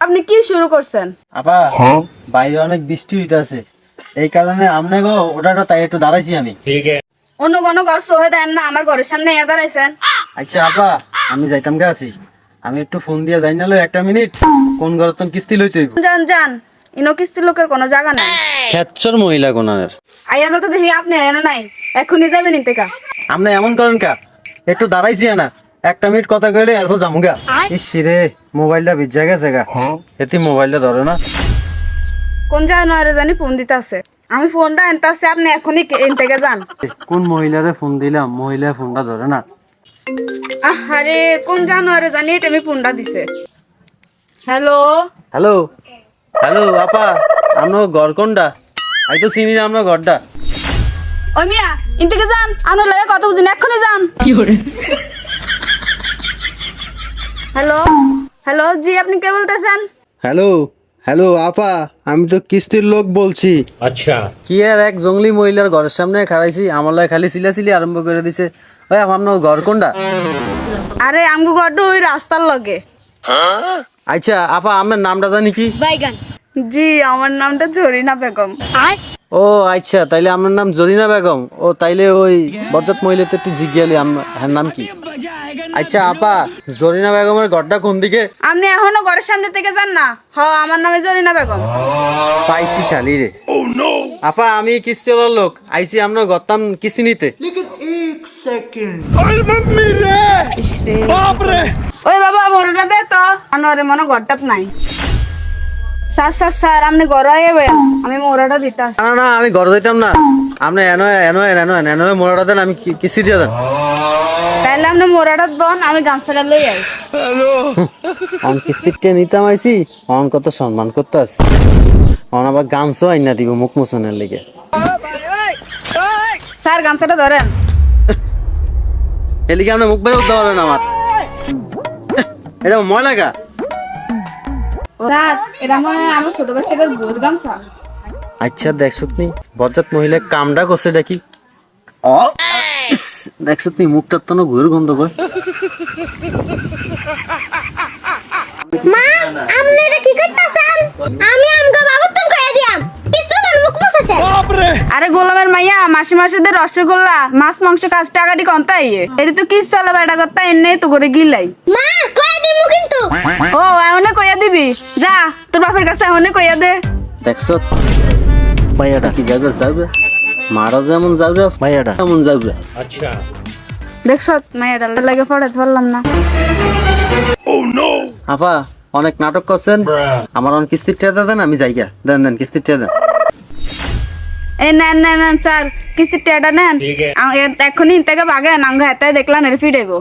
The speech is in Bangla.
আপনি কি শুরু করছেন? আপা হ্যাঁ? বাইরে অনেক বৃষ্টি হইতাছে। এই কারণে আপনি গো ওটা তাই একটু দাঁড়াইছি আমি। ঠিক অন্য কোনো ঘর সহে দেন না আমার ঘরের সামনে দাঁড়াইছেন। আচ্ছা আপা আমি যাইতাম গা আছি। আমি একটু ফোন দিয়ে যাই না একটা মিনিট। কোন ঘরে তোর কিস্তি লইতে হইব? যান যান ইনো কিস্তি লোকের কোনো জায়গা নাই। খেচ্ছর মহিলা কোনার আইয়া যত দেখি আপনি এনে নাই এখনই যাবেন ইন্তেকা। আপনি এমন করেন কা? একটু দাঁড়াইছি না একটা মিনিট কথা কইলে এরপর যামুগা ইস রে মোবাইলটা ভিজা গেছে গা। এতে মোবাইলটা ধরে না। কোন জায়গা নয় জানি ফোন দিতে আছে। আমি ফোনটা এনতে আছে আপনি এখনই ইন্তেকা যান। কোন মহিলারে ফোন দিলাম মহিলা ফোনটা ধরে না। আরে কোন জানুয়ারে জানি এটা আমি ফোনটা দিছে। হ্যালো? হ্যালো? হ্যালো আপা আমরা ঘর কোনটা আমি তো চিনি না আমনো ঘরটা ওই মিয়া ইন্টিকে যান আমনো লাগে কত বুঝিন এক্ষুনি যান। কি হরে? হ্যালো? হ্যালো জি আপনি কে বলতেছেন? হ্যালো হ্যালো আপা আমি তো কিস্তির লোক বলছি। আচ্ছা। কি আর এক জঙ্গলি মহিলার ঘরের সামনে খাড়াইছি আমার লাগে খালি সিলাসিলি আরম্ভ করে দিছে। ওই আপনার ঘর কোনটা আরে আমগো ঘরটা ওই রাস্তার লগে। হ্যাঁ? আচ্ছা আপা আপনার নামটা জানি কি? বাইগান। জি আমার নামটা জরিনা বেগম। ও আচ্ছা তাইলে আমার নাম জরিনা বেগম। ও তাইলে ওই বরজাত মহিলাতে একটু জিজ্ঞালি হ্যাঁ নাম কি? আচ্ছা আপা জরিনা বেগমের ঘরটা কোন দিকে? আপনি এখনও ঘরের সামনে থেকে যান না। হ আমার নামে জরিনা বেগম। পাইছি শালি রে। আপা আমি কিস্তিওয়ালার লোক। আইছি আমরা গত্তাম কিস্তি নিতে। ওই বাবা মোরটা দে তো। আনোয়ারে মনে ঘরটাত নাই। স্যার স্যার স্যার আপনি ঘর আইবেন আমি মোরাটা দিতে আসি। না না আমি ঘর যাইতাম না। আপনি এনো এনো এনো এনো মোড়াটা দেন আমি কি- কিস্তি দিয়ে দেন? তাহলে আপনি মোরাটা বন আমি গামছাটা লই আই। অন কিস্তিটা নিতাম আইছি অন কত সম্মান করতে আছি। অন আবার গামছও আইনা দিব মুখ মোচনের লেগে। স্যার গামছাটা ধরেন। এলিকে আপনি মুখ বেরো উঠতে পারবেন আমার। এটা ময়লা গা। স্যার এটা মনে আমার ছোট বাচ্চাদের ভূত গামছা। আচ্ছা দেখছ নি বজ্জাত মহিলা কামটা করছে ও দেখছ নি মুখটার তো ঘুর গন্ধ কয় মা আপনি এটা কি করতেছেন আমি আমগো বাবু তুমি কইয়া দিয়াম পিস্তল আর মুখ মুছাছেন আরে গোলামের মাইয়া মাসে মাসে দে রসগোল্লা মাছ মাংস কাজ টাকা দি কন্তাই এর তো কি চলে বেটা করতা এনে তো করে গিলাই। মা কই দিমু কিন্তু। ও এমনে কইয়া দিবি? যা তোর বাপের কাছে এমনে কইয়া দে। দেখছ? মাইয়াটা কি যাবে যাবে? মারা যেমন যাবে মাইয়াটা কেমন যাবে। আচ্ছা। দেখছ? মাইয়াটা লাগে পড়ে ধরলাম না। ও নো আপা অনেক নাটক করছেন। আমার অন কিস্তির টাকা দেন আমি যাই দেন দেন কিস্তির টাকা দেন। এই নেন নেন নেন স্যার। কিস্তির টাকাটা নেন। এ- এখনই থেকে বাগে নাঙ্গা হাতে দেখলাম এর ফিরেবো